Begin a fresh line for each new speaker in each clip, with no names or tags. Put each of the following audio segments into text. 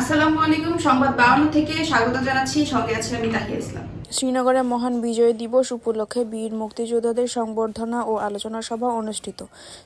আসসালামু আলাইকুম, সংবাদ বাউন্ন থেকে স্বাগত জানাচ্ছি। সঙ্গে আছে আমি তাহিয়া ইসলাম।
শ্রীনগরে মহান বিজয় দিবস উপলক্ষে বীর মুক্তিযোদ্ধাদের সংবর্ধনা ও আলোচনা সভা অনুষ্ঠিত।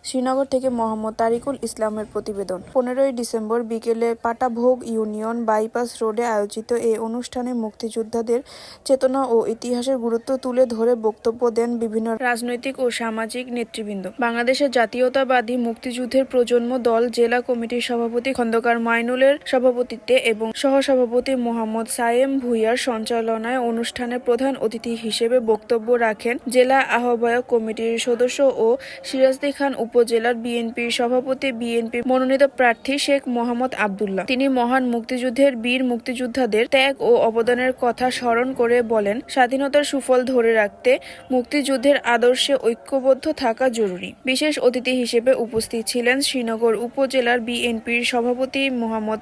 শ্রীনগর থেকে মোহাম্মদ তারিকুল ইসলামের প্রতিবেদন। পনেরোই ডিসেম্বর বিকেলে পাটাভোগ ইউনিয়ন বাইপাস রোডে আয়োজিত এই অনুষ্ঠানে মুক্তিযোদ্ধাদের চেতনা ও ইতিহাসের গুরুত্ব তুলে ধরে বক্তব্য দেন বিভিন্ন রাজনৈতিক ও সামাজিক নেতৃবৃন্দ। বাংলাদেশের জাতীয়তাবাদী মুক্তিযুদ্ধের প্রজন্ম দল জেলা কমিটির সভাপতি খন্দকার মাইনুলের সভাপতিত্বে এবং সহসভাপতি মোহাম্মদ সায়েম ভুইয়ার সঞ্চালনায় অনুষ্ঠানে প্রধান অতিথি হিসেবে বক্তব্য রাখেন জেলা আহ্বায়ক কমিটির সদস্য ও সিরাজদি খান উপজেলার বিএনপির সভাপতি বিএনপি মনোনীত প্রার্থী শেখ মোহাম্মদ আবদুল্লাহ। তিনি মহান মুক্তিযুদ্ধের বীর মুক্তিযোদ্ধাদের ত্যাগ ও অবদানের কথা স্মরণ করে বলেন, স্বাধীনতার সুফল ধরে রাখতে মুক্তিযুদ্ধের আদর্শে ঐক্যবদ্ধ থাকা জরুরি। বিশেষ অতিথি হিসেবে উপস্থিত ছিলেন শ্রীনগর উপজেলার বিএনপির সভাপতি মোহাম্মদ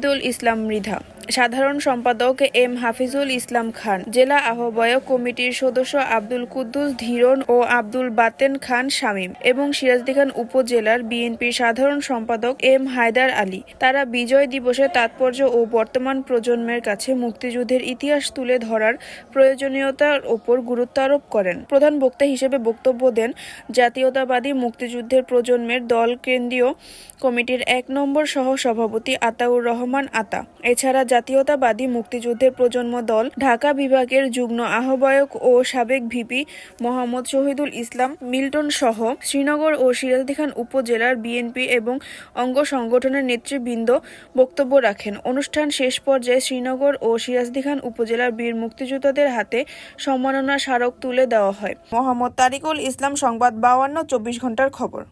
শহীদুল ইসলাম মৃধা। সাধারণ সম্পাদক এম হাফিজুল ইসলাম খান, জেলা আহ্বায়ক কমিটির সদস্য আব্দুল কুদ্দুস ধীরন ও আব্দুল বাতেন খান শামীম এবং সিরাজদিখান উপজেলার বিএনপির সাধারণ সম্পাদক এম হায়দার আলী। তারা বিজয় দিবসের তাৎপর্য ও বর্তমান প্রজন্মের কাছে মুক্তিযুদ্ধের ইতিহাস তুলে ধরার প্রয়োজনীয়তার ওপর গুরুত্ব আরোপ করেন। প্রধান বক্তা হিসেবে বক্তব্য দেন, জাতীয়তাবাদী মুক্তিযুদ্ধের প্রজন্মের দল কেন্দ্রীয় কমিটির এক নম্বর সহ সভাপতি আতাউর রহমান আতা। এছাড়া জাতীয়তাবাদী মুক্তিযুদ্ধের প্রজন্ম দল, ঢাকা বিভাগের যুগ্ম আহ্বায়ক ও সাবেক ভিপি মোহাম্মদ শহীদুল ইসলাম মিল্টন সহ শ্রীনগর ও সিরাজদিখান উপজেলার বিএনপি এবং অঙ্গ সংগঠনের নেতৃবৃন্দ বক্তব্য রাখেন। অনুষ্ঠান শেষ পর্যায়ে শ্রীনগর ও সিরাজদিখান উপজেলার বীর মুক্তিযোদ্ধাদের হাতে সম্মাননা স্মারক তুলে দেওয়া হয়। মোহাম্মদ তারিকুল ইসলাম সংবাদ বাউান্ন চব্বিশ ঘণ্টার খবর।